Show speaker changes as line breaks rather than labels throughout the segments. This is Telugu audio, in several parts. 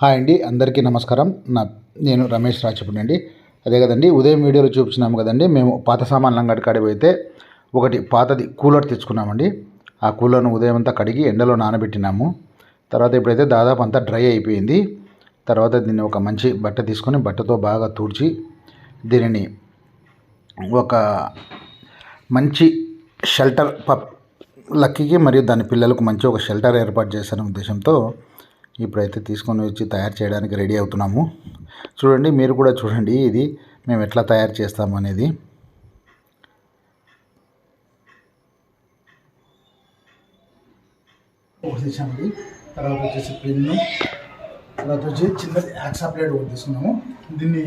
హాయ్ అండి అందరికీ నమస్కారం. నా నేను రమేష్ రాచపూడి అండి అదే కదండి ఉదయం వీడియోలో చూపించినాము కదండి మేము పాత సామాన్లు అంగడి కాడికి పోయితే ఒకటి పాతది కూలర్ తెచ్చుకున్నామండి. ఆ కూలర్ను ఉదయం అంతా కడిగి ఎండలో నానబెట్టినాము. తర్వాత ఇప్పుడైతే దాదాపు అంతా డ్రై అయిపోయింది. తర్వాత దీన్ని ఒక మంచి బట్ట తీసుకొని బట్టతో బాగా తుడిచి దీనిని ఒక మంచి షెల్టర్ పప్ లక్కీకి మరియు దాని పిల్లలకు మంచి ఒక షెల్టర్ ఏర్పాటు చేశాను ఉద్దేశంతో ఇప్పుడైతే తీసుకొని వచ్చి తయారు చేయడానికి రెడీ అవుతున్నాము. చూడండి మీరు కూడా చూడండి ఇది మేము ఎట్లా తయారు చేస్తాము అనేది. తీసామండి తర్వాత వచ్చేసి పిన్ను తర్వాత వచ్చి చిన్నది యాక్సా ప్లేట్ ఒకటి తీసుకున్నాము. దీన్ని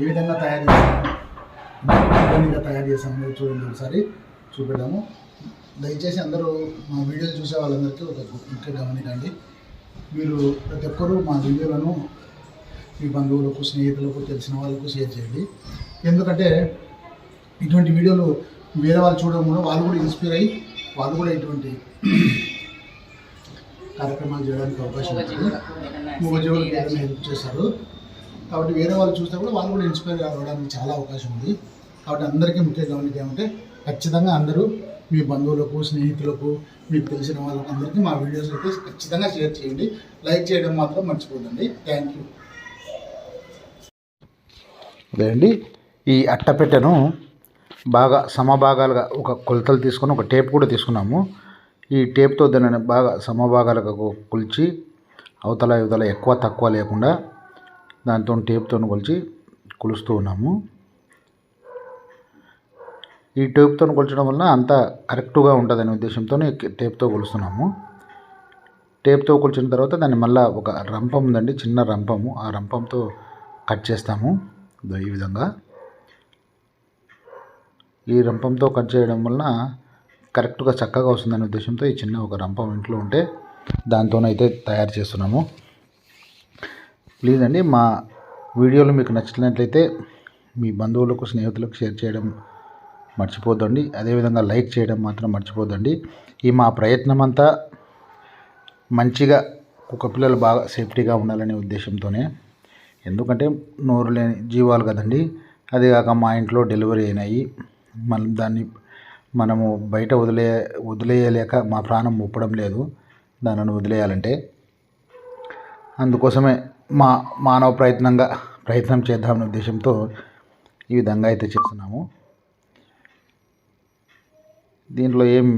ఏ విధంగా తయారు చేస్తాము తయారు చేస్తాము చూడండి ఒకసారి చూపెడదాము. దయచేసి అందరూ మా వీడియోలు చూసే వాళ్ళందరికీ ఒక ముఖ్య గమనికండి మీరు ప్రతి ఒక్కరూ మా వీడియోలను మీ బంధువులకు స్నేహితులకు తెలిసిన వాళ్ళకు షేర్ చేయండి. ఎందుకంటే ఇటువంటి వీడియోలు వేరే వాళ్ళు చూడడం కూడా వాళ్ళు కూడా ఇన్స్పైర్ అయ్యి వాళ్ళు కూడా ఇటువంటి కార్యక్రమాలు చేయడానికి అవకాశం ఉంటుంది. మూగజీవులకు ఏదైనా హెల్ప్ చేస్తారు కాబట్టి వేరే వాళ్ళు చూస్తే కూడా వాళ్ళు కూడా ఇన్స్పైర్ అవ్వడానికి చాలా అవకాశం ఉంది. కాబట్టి అందరికీ ముఖ్య గమనిక ఏమంటే ఖచ్చితంగా అందరూ మీ బంధువులకు స్నేహితులకు మీకు తెలిసిన వాళ్ళకి అందరికీ మా వీడియోస్ అయితే ఖచ్చితంగా షేర్ చేయండి. లైక్ చేయడం మాత్రం మర్చిపోదండి థ్యాంక్ యూ. అదేండి ఈ అట్టపెట్టెను బాగా సమభాగాలుగా ఒక కొలతలు తీసుకొని ఒక టేప్ కూడా తీసుకున్నాము. ఈ టేప్తో దానిని బాగా సమభాగాలుగా కొలిచి అవతల ఇవతల ఎక్కువ తక్కువ లేకుండా దాంతో టేప్తో కొలిచి కొలుస్తూ ఉన్నాము. ఈ టేప్తో కొలచడం వలన అంత కరెక్ట్గా ఉంటుందనే ఉద్దేశంతో టేప్తో కొలుస్తున్నాము. టేప్తో కొలిచిన తర్వాత దాన్ని మళ్ళీ ఒక రంపం ఉందండి చిన్న రంపము. ఆ రంపంతో కట్ చేస్తాము. ఈ విధంగా. ఈ రంపంతో కట్ చేయడం వలన కరెక్ట్గా చక్కగా వస్తుందనే ఉద్దేశంతో ఈ చిన్న ఒక రంపం ఇంట్లో ఉంటే దాంతోనైతే తయారు చేస్తున్నాము. ప్లీజ్ అండి మా వీడియోలు మీకు నచ్చినట్లయితే మీ బంధువులకు స్నేహితులకు షేర్ చేయడం మర్చిపోద్దండి. అదేవిధంగా లైక్ చేయడం మాత్రం మర్చిపోద్దండి. ఈ మా ప్రయత్నం అంతా మంచిగా కుక్క పిల్లలు బాగా సేఫ్టీగా ఉండాలనే ఉద్దేశంతోనే. ఎందుకంటే నోరు లేని జీవాలు కదండి. అదే కాక మా ఇంట్లో డెలివరీ అయినాయి. మనం దాన్ని మనము బయట వదిలే వదిలేయలేక మా ప్రాణం ముప్పడం లేదు. దానిని వదిలేయాలంటే. అందుకోసమే మా మానవ ప్రయత్నంగా ప్రయత్నం చేద్దామనే ఉద్దేశంతో ఈ విధంగా అయితే చేస్తున్నాము. దీంట్లో ఏం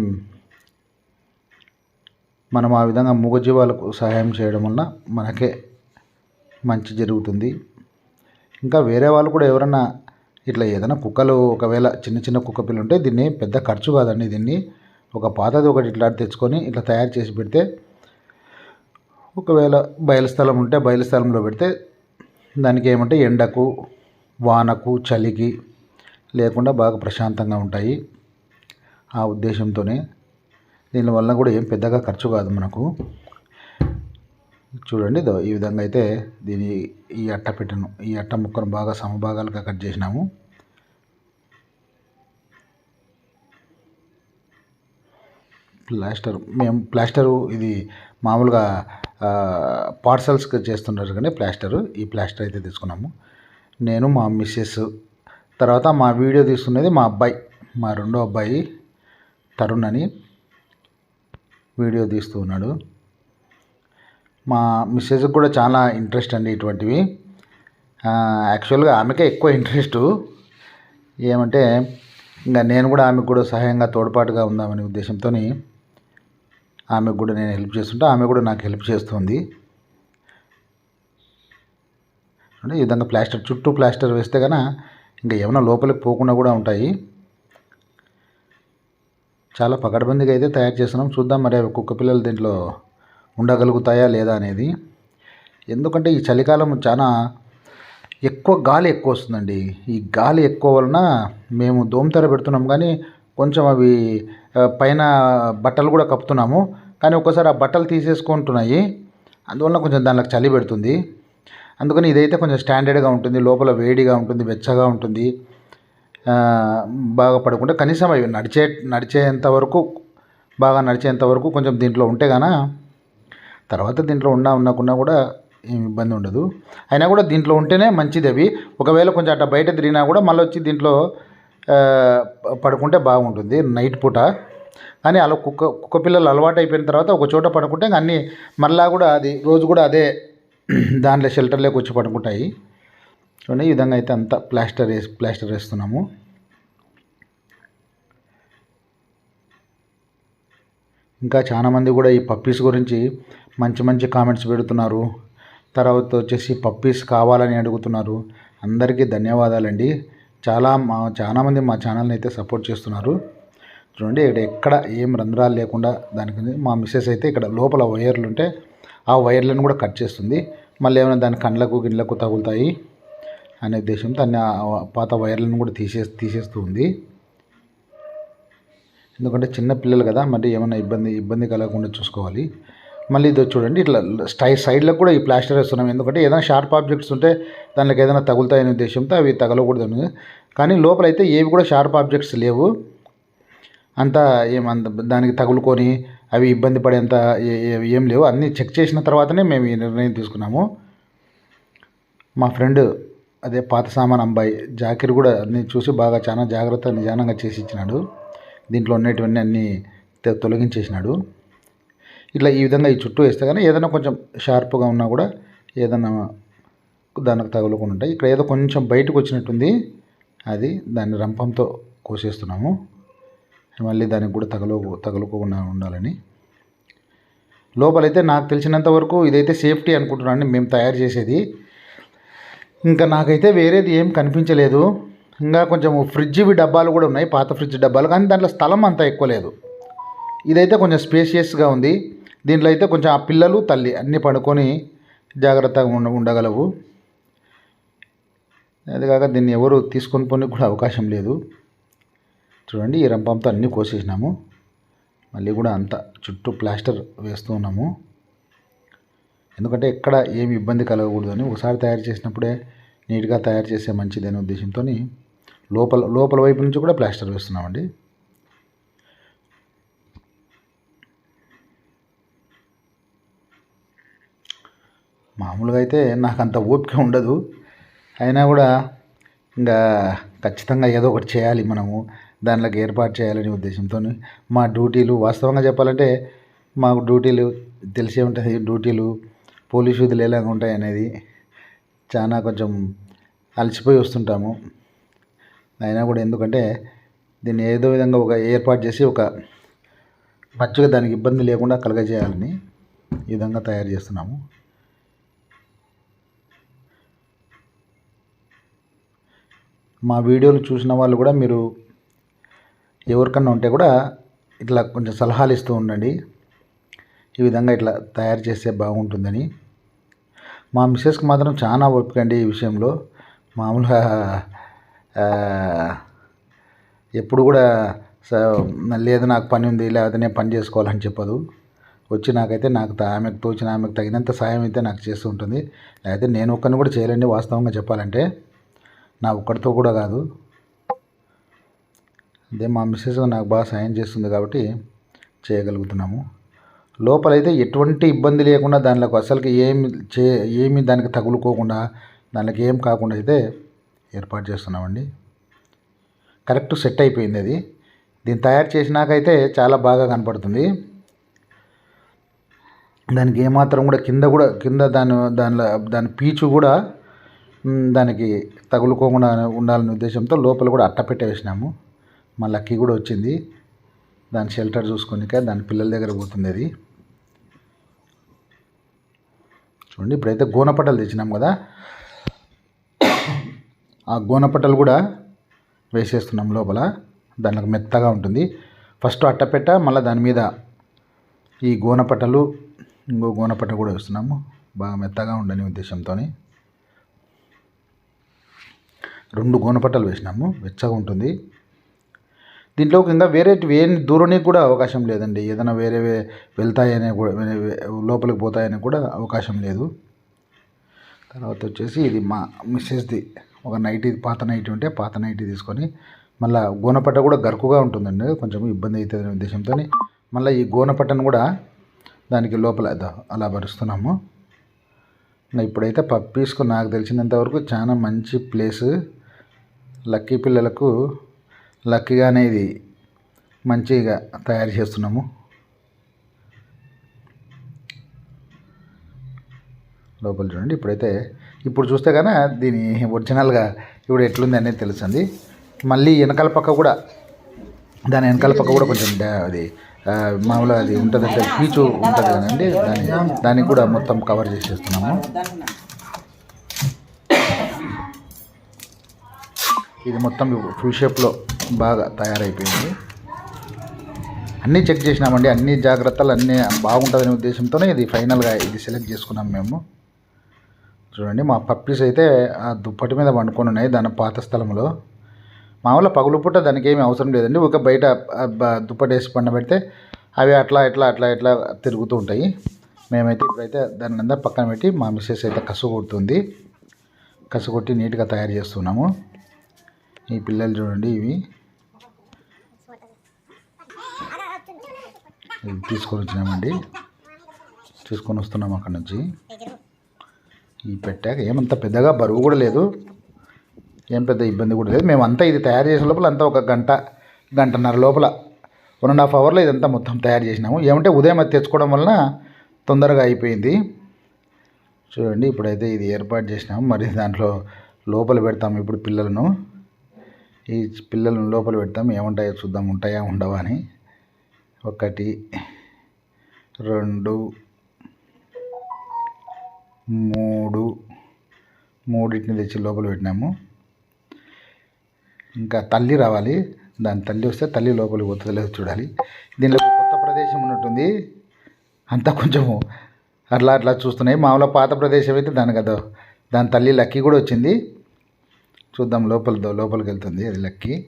మనం ఆ విధంగా మూగజీవాలకు సహాయం చేయడం వలన మనకే మంచి జరుగుతుంది. ఇంకా వేరే వాళ్ళు కూడా ఎవరైనా ఇట్లా ఏదైనా కుక్కలు ఒకవేళ చిన్న చిన్న కుక్క పిల్లలు ఉంటే దీన్ని పెద్ద ఖర్చు కాదండి దీన్ని. ఒక పాతది ఒకటి ఇట్లా తెచ్చుకొని ఇట్లా తయారు చేసి పెడితే ఒకవేళ బయలు స్థలం ఉంటే బయలు స్థలంలో పెడితే దానికి ఏమంటే ఎండకు వానకు చలికి లేకుండా బాగా ప్రశాంతంగా ఉంటాయి. ఆ ఉద్దేశంతోనే. దీనివల్ల కూడా ఏం పెద్దగా ఖర్చు కాదు మనకు. చూడండి ఈ విధంగా అయితే దీని ఈ అట్ట పెట్టను. ఈ అట్ట ముక్కను బాగా సమభాగాలుగా కట్ చేసినాము. ప్లాస్టర్ మేము ప్లాస్టరు ఇది మామూలుగా పార్సల్స్కి చేస్తున్నారు కానీ ప్లాస్టరు ఈ ప్లాస్టర్ అయితే తీసుకున్నాము. నేను మా మిస్సెస్ తర్వాత మా వీడియో తీసుకునేది మా అబ్బాయి మా రెండో అబ్బాయి. తరుణ్ అని వీడియో తీస్తూ ఉన్నాడు. మా మిస్సెస్కి కూడా చాలా ఇంట్రెస్ట్ అండి ఇటువంటివి. యాక్చువల్గా ఆమెకే ఎక్కువ ఇంట్రెస్ట్ ఏమంటే ఇంకా నేను కూడా ఆమెకు కూడా సహాయంగా తోడ్పాటుగా ఉందామనే ఉద్దేశంతో ఆమెకు కూడా నేను హెల్ప్ చేస్తుంటే ఆమె కూడా నాకు హెల్ప్ చేస్తుంది. అంటే ఈ విధంగా ప్లాస్టర్ చుట్టూ ప్లాస్టర్ వేస్తే కనుక ఇంకా ఏమైనా లోపలికి పోకుండా కూడా ఉంటాయి. చాలా పకడ్బందీగా అయితే తయారు చేస్తున్నాం. చూద్దాం మరి అవి కుక్క పిల్లలు దీంట్లో ఉండగలుగుతాయా లేదా అనేది. ఎందుకంటే ఈ చలికాలం చాలా ఎక్కువ గాలి ఎక్కువ వస్తుందండి. ఈ గాలి ఎక్కువ వలన మేము దోమతెర పెడుతున్నాం కానీ కొంచెం అవి పైన బట్టలు కూడా కప్పుతున్నాము. కానీ ఒక్కసారి ఆ బట్టలు తీసేసుకుంటున్నాయి. అందువల్ల కొంచెం దానికి చలి పెడుతుంది. అందుకని ఇదైతే కొంచెం స్టాండర్డ్గా ఉంటుంది. లోపల వేడిగా ఉంటుంది వెచ్చగా ఉంటుంది. బాగా పడకుండా కనీసం అవి నడిచే నడిచేంత వరకు బాగా నడిచేంత వరకు కొంచెం దీంట్లో ఉంటే గాన తర్వాత దీంట్లో ఉన్నా ఉండకున్నా కూడా ఏమి ఇబ్బంది ఉండదు. అయినా కూడా దీంట్లో ఉంటేనే మంచిది అవి. ఒకవేళ కొంచెం అట్లా బయట తిరిగినా కూడా మళ్ళీ వచ్చి దీంట్లో పడుకుంటే బాగుంటుంది నైట్ పూట. కానీ అలా కుక్క కుక్క పిల్లలు అలవాటు అయిపోయిన తర్వాత ఒక చోట పడుకుంటే అన్నీ మళ్ళా కూడా అది రోజు కూడా అదే దాంట్లో షెల్టర్లోకి వచ్చి పడుకుంటాయి. చూడండి ఈ విధంగా అయితే అంతా ప్లాస్టర్ వేసి ప్లాస్టర్ వేస్తున్నాము. ఇంకా చాలామంది కూడా ఈ పప్పీస్ గురించి మంచి మంచి కామెంట్స్ పెడుతున్నారు. తర్వాత వచ్చేసి పప్పీస్ కావాలని అడుగుతున్నారు. అందరికీ ధన్యవాదాలండి. చాలా మా చాలామంది మా ఛానల్ని అయితే సపోర్ట్ చేస్తున్నారు. చూడండి ఇక్కడ ఎక్కడ ఏం రంధ్రాలు లేకుండా దానికి మా మిస్సెస్ అయితే ఇక్కడ లోపల వైర్లు ఉంటే ఆ వైర్లను కూడా కట్ చేస్తుంది. మళ్ళీ ఏమైనా దాని కండ్లకు గిన్నెలకు తగులుతాయి. అనే ఉద్దేశంతో అన్ని పాత వైర్లను కూడా తీసే తీసేస్తూ ఉంది. ఎందుకంటే చిన్న పిల్లలు కదా మరి ఏమైనా ఇబ్బంది ఇబ్బంది కలగకుండా చూసుకోవాలి. మళ్ళీ ఇది చూడండి ఇట్లా స్టై సైడ్లకు కూడా ఈ ప్లాస్టర్ వేస్తున్నాం. ఎందుకంటే ఏదైనా షార్ప్ ఆబ్జెక్ట్స్ ఉంటే దానికి ఏదైనా తగులుతాయనే ఉద్దేశంతో అవి తగలకూడదు కానీ లోపల అయితే ఏవి కూడా షార్ప్ ఆబ్జెక్ట్స్ లేవు. అంతా ఏమంత దానికి తగులుకొని అవి ఇబ్బంది పడేంత ఏం లేవు. అన్నీ చెక్ చేసిన తర్వాతనే మేము ఈ నిర్ణయం తీసుకున్నాము. మా ఫ్రెండ్ అదే పాత సామాన్ అబ్బాయి జాకిర్ కూడా నేను చూసి బాగా చాలా జాగ్రత్త నిదానంగా చేసి ఇచ్చినాడు. దీంట్లో ఉండేటివన్నీ అన్నీ తొలగించేసినాడు. ఇట్లా ఈ విధంగా ఈ చుట్టూ వేస్తే కానీ ఏదైనా కొంచెం షార్ప్గా ఉన్నా కూడా ఏదైనా దానికి తగులుకుండా ఉంటాయి. ఇక్కడ ఏదో కొంచెం బయటకు వచ్చినట్టుంది. అది దాన్ని రంపంతో కోసేస్తున్నాము. మళ్ళీ దానికి కూడా తగలు తగులుకోకుండా ఉండాలని. లోపలైతే నాకు తెలిసినంత వరకు ఇదైతే సేఫ్టీ అనుకుంటున్నాను మేము తయారు చేసేది. ఇంకా నాకైతే వేరేది ఏం కనిపించలేదు. ఇంకా కొంచెం ఫ్రిడ్జ్వి డబ్బాలు కూడా ఉన్నాయి పాత ఫ్రిడ్జ్ డబ్బాలు. కానీ దాంట్లో స్థలం అంత ఎక్కువ లేదు. ఇదైతే కొంచెం స్పేషియస్గా ఉంది. దీంట్లో అయితే కొంచెం ఆ పిల్లలు తల్లి అన్నీ పడుకొని జాగ్రత్తగా ఉండ ఉండగలవు. అది కాక దీన్ని ఎవరు తీసుకొని పోనీ కూడా అవకాశం లేదు. చూడండి ఈ రంపంతో అన్నీ కోసేసినాము. మళ్ళీ కూడా అంత చుట్టూ ప్లాస్టర్ వేస్తూ ఉన్నాము. ఎందుకంటే ఎక్కడ ఏమి ఇబ్బంది కలగకూడదు అని ఒకసారి తయారు చేసినప్పుడే నీట్గా తయారు చేసే మంచిదనే ఉద్దేశంతో లోపల లోపల వైపు నుంచి కూడా ప్లాస్టర్ వేస్తున్నామండి. మామూలుగా అయితే నాకు అంత ఓపిక ఉండదు. అయినా కూడా ఇంకా ఖచ్చితంగా ఏదో ఒకటి చేయాలి మనము దానిలోకి ఏర్పాటు చేయాలనే ఉద్దేశంతో మా డ్యూటీలు వాస్తవంగా చెప్పాలంటే మాకు డ్యూటీలు తెలిసే ఉంటుంది డ్యూటీలు పోలీస్ విధులు ఎలాగ ఉంటాయి అనేది చాలా కొంచెం అలసిపోయి వస్తుంటాము. అయినా కూడా ఎందుకంటే దీన్ని ఏదో విధంగా ఒక ఏర్పాటు చేసి ఒక మంచిగా దానికి ఇబ్బంది లేకుండా కలగజేయాలని ఈ విధంగా తయారు చేస్తున్నాము. మా వీడియోలు చూసిన వాళ్ళు కూడా మీరు ఎవరికన్నా ఉంటే కూడా ఇట్లా కొంచెం సలహాలు ఇస్తూ ఉండండి. ఈ విధంగా ఇట్లా తయారు చేస్తే బాగుంటుందని. మా మిస్సెస్కి మాత్రం చాలా ఓపిక అండి ఈ విషయంలో. మామూలుగా ఎప్పుడు కూడా స- లేదు నాకు పని ఉంది లేకపోతే నేను పని చేసుకోవాలని చెప్పదు. వచ్చి నాకైతే నాకు ఆమెకు తోచిన ఆమెకు తగినంత సాయం అయితే నాకు చేస్తూ ఉంటుంది. లేకపోతే నేను ఒక్కరిని కూడా చేయలేండి వాస్తవంగా చెప్పాలంటే నా ఒక్కడితో కూడా కాదు. అదే మా మిస్సెస్ నాకు బాగా సాయం చేస్తుంది కాబట్టి చేయగలుగుతున్నాము. లోపలైతే ఎటువంటి ఇబ్బంది లేకుండా దానిలోకి అసలుకి ఏమి చే ఏమి దానికి తగులుకోకుండా దానికి ఏం కాకుండా అయితే ఏర్పాటు చేస్తున్నామండి. కరెక్ట్ సెట్ అయిపోయింది అది. దీన్ని తయారు చేసినాకైతే చాలా బాగా కనపడుతుంది. దానికి ఏమాత్రం కూడా కింద కూడా కింద దాని దానిలో దాని పీచు కూడా దానికి తగులుకోకుండా ఉండాలనే ఉద్దేశంతో లోపల కూడా అట్టపెట్ట వేసినాము. మా లక్కీ కూడా వచ్చింది. దాని షెల్టర్ చూసుకొనిక దాని పిల్లల దగ్గర పోతుంది అది. చూడండి ఇప్పుడైతే గోనపట్టలు తెచ్చినాం కదా. ఆ గోనపట్టలు కూడా వేసేస్తున్నాం లోపల. దానికి మెత్తగా ఉంటుంది. ఫస్ట్ అట్టపెట్ట మళ్ళీ దాని మీద ఈ గోనపట్టలు ఇంకో గోనపట్ట కూడా వేస్తున్నాము. బాగా మెత్తగా ఉండని ఉద్దేశంతో రెండు గోనపట్టలు వేసినాము. వెచ్చగా ఉంటుంది. దీంట్లో కింద వేరే ఏం దూరనికి కూడా అవకాశం లేదండి. ఏదైనా వేరే వెళ్తాయని వెళ్తాయనే కూడా లోపలికి పోతాయని కూడా అవకాశం లేదు. తర్వాత వచ్చేసి ఇది మా మిస్సెస్ది ఒక నైటీ పాత నైటీ ఉంటే పాత నైటీ తీసుకొని మళ్ళీ గోనపట్ట కూడా గరుకుగా ఉంటుందండి. కొంచెం ఇబ్బంది అవుతుంది అనే ఉద్దేశంతో మళ్ళీ ఈ గోనపట్టను కూడా దానికి లోపల అలా భరుస్తున్నాము. ఇప్పుడైతే పప్పీస్కు నాకు తెలిసినంత వరకు చాలా మంచి ప్లేస్. లక్కీ పిల్లలకు లక్కీగానే ఇది మంచిగా తయారు చేస్తున్నాము. లోపల చూడండి ఇప్పుడైతే ఇప్పుడు చూస్తే కన్నా దీని ఒరిజినల్గా ఇప్పుడు ఎట్లుంది అనేది తెలుస్తుంది మళ్ళీ వెనకాల పక్క కూడా దాని వెనకాల పక్క కూడా కొంచెం అది మామూలుగా అది ఉంటుందంటే పీచు ఉంటుంది కదండి దాన్ని దానికి కూడా మొత్తం కవర్ చేసేస్తున్నాము. ఇది మొత్తం ఫ్యూ షేప్లో బాగా తయారైపోయింది. అన్నీ చెక్ చేసినామండి అన్ని జాగ్రత్తలు అన్నీ బాగుంటుందనే ఉద్దేశంతోనే ఇది ఫైనల్గా ఇది సెలెక్ట్ చేసుకున్నాం మేము. చూడండి మా పప్పీస్ అయితే ఆ దుప్పటి మీద వండుకొని ఉన్నాయి దాని పాత స్థలంలో. మామూలుగా పగులు పుట్ట దానికి ఏమీ అవసరం లేదండి ఒక బయట దుప్పటి వేసి పండబెడితే అవి అట్లా ఇట్లా అట్లా ఇట్లా తిరుగుతూ ఉంటాయి. మేమైతే ఇప్పుడైతే దాన్ని అందరూ పక్కన పెట్టి మా మిస్సెస్ అయితే కసు కొడుతుంది. కసు కొట్టి నీట్గా తయారు చేస్తున్నాము. ఈ పిల్లలు చూడండి ఇవి. తీసుకొని వచ్చినామండి. తీసుకొని వస్తున్నాం అక్కడ నుంచి. ఈ పెట్టాక ఏమంత పెద్దగా బరువు కూడా లేదు. ఏం పెద్ద ఇబ్బంది కూడా లేదు. మేమంతా ఇది తయారు చేసే లోపల అంతా ఒక గంట గంటన్నర లోపల వన్ అండ్ హాఫ్ అవర్లో ఇదంతా మొత్తం తయారు చేసినాము. ఏమంటే ఉదయం అది తెచ్చుకోవడం వలన తొందరగా అయిపోయింది. చూడండి ఇప్పుడైతే ఇది ఏర్పాటు చేసినాము. మరి దాంట్లో లోపల పెడతాము ఇప్పుడు పిల్లలను. ఈ పిల్లలను లోపల పెడతాం. ఏముంటాయో చూద్దాం. ఉంటాయా ఉండవా అని. ఒకటి రెండు మూడు. మూడింటిని తెచ్చి లోపల పెట్టినాము. ఇంకా తల్లి రావాలి. దాని తల్లి వస్తే తల్లి లోపలికి పోతుంది. లేదో చూడాలి. దీనిలో కొత్త ప్రదేశం ఉన్నట్టుంది. అంతా కొంచెము అట్లా అట్లా చూస్తున్నాయి. మామూలుగా పాత ప్రదేశం అయితే దాని కదా దాని తల్లి లక్కీ కూడా వచ్చింది. చూద్దాం లోపల లోపలికి వెళ్తుంది అది లక్కీ.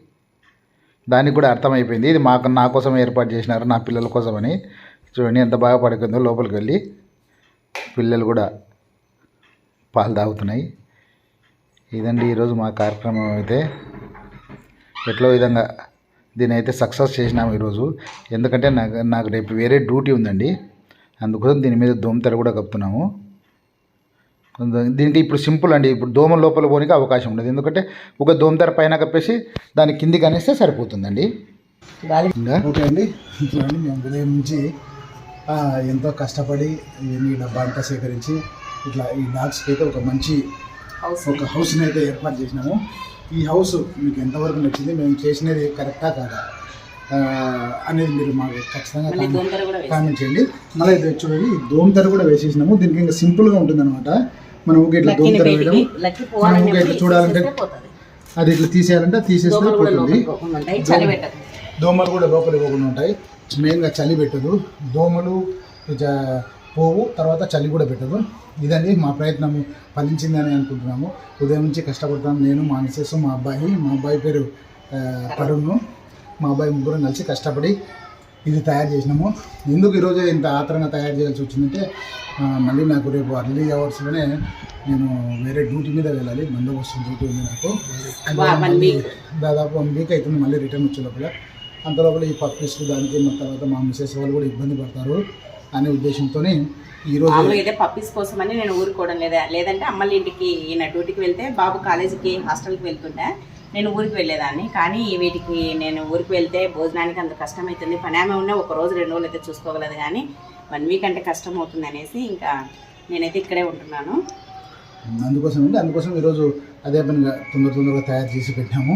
దానికి కూడా అర్థమైపోయింది ఇది మాకు నా కోసం ఏర్పాటు చేసినారు నా పిల్లల కోసమని. చూడండి ఎంత బాగా పడుకుందో లోపలికి వెళ్ళి పిల్లలు కూడా పాలు తాగుతున్నాయి. ఇదండి ఈరోజు మా కార్యక్రమం అయితే. ఎట్లో విధంగా దీని అయితే సక్సెస్ చేసినాము ఈరోజు. ఎందుకంటే నాకు నాకు రేపు వేరే డ్యూటీ ఉందండి. అందుకోసం దీని మీద దోమతెర కూడా కప్పుతున్నాము. దీనికి ఇప్పుడు సింపుల్ అండి. ఇప్పుడు దోమ లోపల పోనీకి అవకాశం ఉండదు. ఎందుకంటే ఒక దోమతెర పైన కప్పేసి దాని కిందికి అనేస్తే సరిపోతుందండి.
ఓకే అండి. చూడండి మేము ఉదయం నుంచి ఆ, ఎంతో కష్టపడి ఈ డబ్బా అంతా సేకరించి ఇట్లా ఈ డాగ్స్కి అయితే ఒక మంచి ఒక హౌస్ని అయితే ఏర్పాటు చేసినాము. ఈ హౌస్ మీకు ఎంతవరకు నచ్చింది? మేము చేసినది కరెక్టా కాదా? అనేది మీరు మాకు ఖచ్చితంగా కామెంట్ చేయండి. మళ్ళీ ఇది చూడండి దోమతెర కూడా వేసేసినాము. దీనికి ఇంకా సింపుల్గా ఉంటుంది అనమాట మనం ఊకే ఇట్లా దోమతెర వేయడం. మనం ఊకే ఇట్లా చూడాలంటే అది ఇట్లా తీసేయాలంటే తీసేస్తే పోతుంది. దోమలు కూడా లోపల పోకుండా ఉంటాయి. మెయిన్గా చలి పెట్టదు. దోమలు పోవు తర్వాత చలి కూడా పెట్టదు. ఇదండి మా ప్రయత్నం ఫలించిందని అనుకుంటున్నాము. ఉదయం నుంచి కష్టపడతాం నేను మా మిస్సెస్ మా అబ్బాయి. మా అబ్బాయి పేరు తరుణ్. మా అబ్బాయి ముగ్గురం కలిసి కష్టపడి ఇది తయారు చేసినాము. ఎందుకు ఈరోజు ఇంత ఆత్రంగా తయారు చేయాల్సి వచ్చిందంటే మళ్ళీ నాకు రేపు అర్లీ అవర్స్లోనే నేను వేరే డ్యూటీ మీద వెళ్ళాలి. బందోబస్తు డ్యూటీ ఉంది నాకు. దాదాపు వన్ వీక్ అవుతుంది మళ్ళీ రిటర్న్ వచ్చే లోపల. అంత లోపల ఈ పప్పీస్ దానికి మన తర్వాత మా మిసెస్ వాళ్ళు కూడా ఇబ్బంది పడతారు అనే ఉద్దేశంతో ఈరోజు
అయితే పప్పీస్ కోసమని నేను ఊరుకోవడం లేదా లేదంటే అమ్మల ఇంటికి ఈయన డ్యూటీకి వెళ్తే బాబు కాలేజీకి హాస్టల్కి వెళ్తుండే. నేను ఊరికి వెళ్ళేదాన్ని. కానీ వీటికి నేను ఊరికి వెళ్తే భోజనానికి అంత కష్టం అవుతుంది పని ఆమె ఉన్న ఒక రోజు రెండు రోజులు అయితే చూసుకోగలదు కానీ వన్ వీక్ అంటే కష్టం అవుతుంది అనేసి ఇంకా నేనైతే ఇక్కడే ఉంటున్నాను.
అందుకోసం అండి. అందుకోసం ఈరోజు అదే పనిగా తొందర తొందరగా తయారు చేసి పెట్టాము.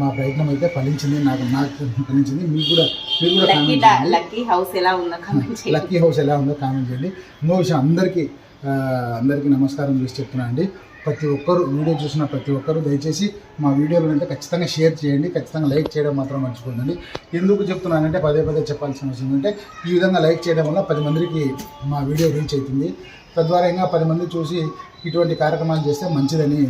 మా ప్రయత్నం అయితే ఫలించింది. నాకు నాకు ఫలించింది. మీకు కూడా మీరు కూడా
లక్కీ హౌస్ ఎలా ఉందో కామెంట్ చేయండి.
లక్కీ హౌస్ ఎలా ఉందో కామెంట్ చేయండి. ఇంకో విషయం అందరికీ అందరికీ నమస్కారం చేసి చెప్తున్నా అండి. ప్రతి ఒక్కరు వీడియో చూసిన ప్రతి ఒక్కరు దయచేసి మా వీడియోలు అంటే ఖచ్చితంగా షేర్ చేయండి ఖచ్చితంగా లైక్ చేయడం మాత్రం మర్చిపోదండి ఎందుకు చెప్తున్నానంటే పదే పదే చెప్పాల్సిన అవసరం ఏంటంటే ఈ విధంగా లైక్ చేయడం వల్ల పది మందికి మా వీడియో రీచ్ అవుతుంది. తద్వారా ఇంకా పది మంది చూసి ఇటువంటి కార్యక్రమాలు చేస్తే మంచిదని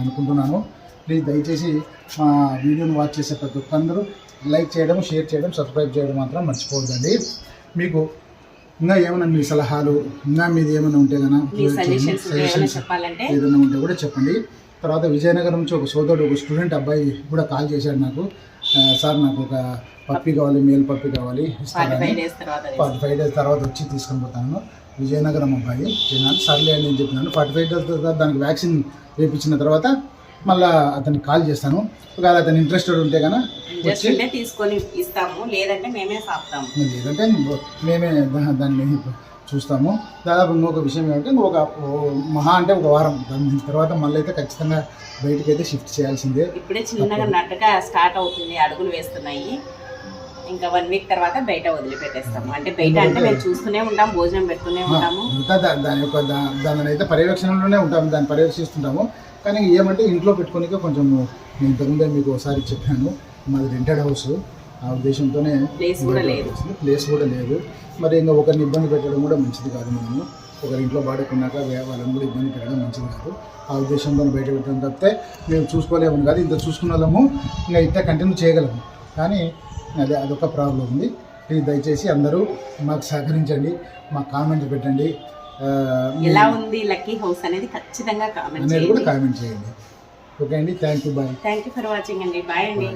అనుకుంటున్నాను. ప్లీజ్ దయచేసి మా వీడియోని వాచ్ చేసే ప్రతి ఒక్కరు లైక్ చేయడం షేర్ చేయడం సబ్స్క్రైబ్ చేయడం మాత్రం మర్చిపోవద్దండి. మీకు ఇంకా ఏమైనా మీ సలహాలు ఇంకా మీది ఏమైనా ఉంటే కనుక
చెప్పాలంటే?
ఏదైనా ఉంటే కూడా చెప్పండి. తర్వాత విజయనగరం నుంచి ఒక సోదరుడు ఒక స్టూడెంట్ అబ్బాయి కూడా కాల్ చేశాడు నాకు. సార్ నాకు ఒక పప్పి కావాలి మేల్ పప్పి కావాలి
ఫార్టీ
ఇస్తారని
ఫైవ్ డేస్ తర్వాత
ఫార్టీ ఫైవ్ డేస్ తర్వాత వచ్చి తీసుకొని పోతాను. విజయనగరం అబ్బాయి తిన్నాను సర్లే అని నేను చెప్పినాను ఫార్టీ ఫైవ్ డేస్ తర్వాత దానికి వ్యాక్సిన్ వేయించిన తర్వాత మళ్ళీ అతనికి కాల్ చేస్తాను. ఒకవేళ అతను ఇంట్రెస్టెడ్ ఉంటే కనుక
జస్ట్ ఉంటే తీసుకొని ఇస్తాము లేదంటే మేమే సాపుతాము.
లేదంటే మేమే దా- దాన్ని చూస్తాము. దాదాపు ఇంకొక విషయం ఏమంటే ఇంకొక మహా అంటే ఒక వారం దాని తర్వాత మళ్ళీ అయితే ఖచ్చితంగా బయటకు అయితే షిఫ్ట్ చేయాల్సిందే.
ఇప్పుడే చిన్నగా నట్టుగా స్టార్ట్ అవుతుంది అడుగులు వేస్తున్నాయి. ఇంకా వన్ వీక్ తర్వాత బయట వదిలిపెట్టేస్తాము. అంటే బయట అంటే మేము చూస్తూనే ఉంటాం భోజనం పెడుతూనే ఉంటాము.
దా- దాని యొక్క దా- దానిని అయితే పర్యవేక్షణలోనే ఉంటాము దాన్ని పర్యవేక్షిస్తుంటాము. కానీ ఏమంటే ఇంట్లో పెట్టుకోనికే కొంచెం నేను ఇంతకుముందే మీకు ఒకసారి చెప్పాను మాది రెంటెడ్ హౌస్ ఆ ఉద్దేశంతోనే
ప్లేస్ కూడా లేదు.
ప్లేస్ కూడా లేదు. మరి ఇంకా ఒకరిని ఇబ్బంది పెట్టడం కూడా మంచిది కాదు మనము. ఒకరి ఇంట్లో బాడుకున్నాక వే- వాళ్ళని కూడా ఇబ్బంది పెట్టడం మంచిది కాదు. ఆ ఉద్దేశంతో బయట పెట్టడం తప్పితే మేము చూసుకోలేము కాదు. ఇంత చూసుకున్న వాళ్ళము ఇంకా ఇంత కంటిన్యూ చేయగలము. కానీ అదే అదొక ప్రాబ్లం ఉంది. ప్లీజ్ దయచేసి అందరూ మాకు సహకరించండి మాకు కామెంట్ పెట్టండి.
ఎలా ఉంది లక్కీ హౌస్ అనేది ఖచ్చితంగా
కూడా కామెంట్ చేయండి. ఓకే అండి thank you bye
thank you for watching అండి. బాయ్ అండి.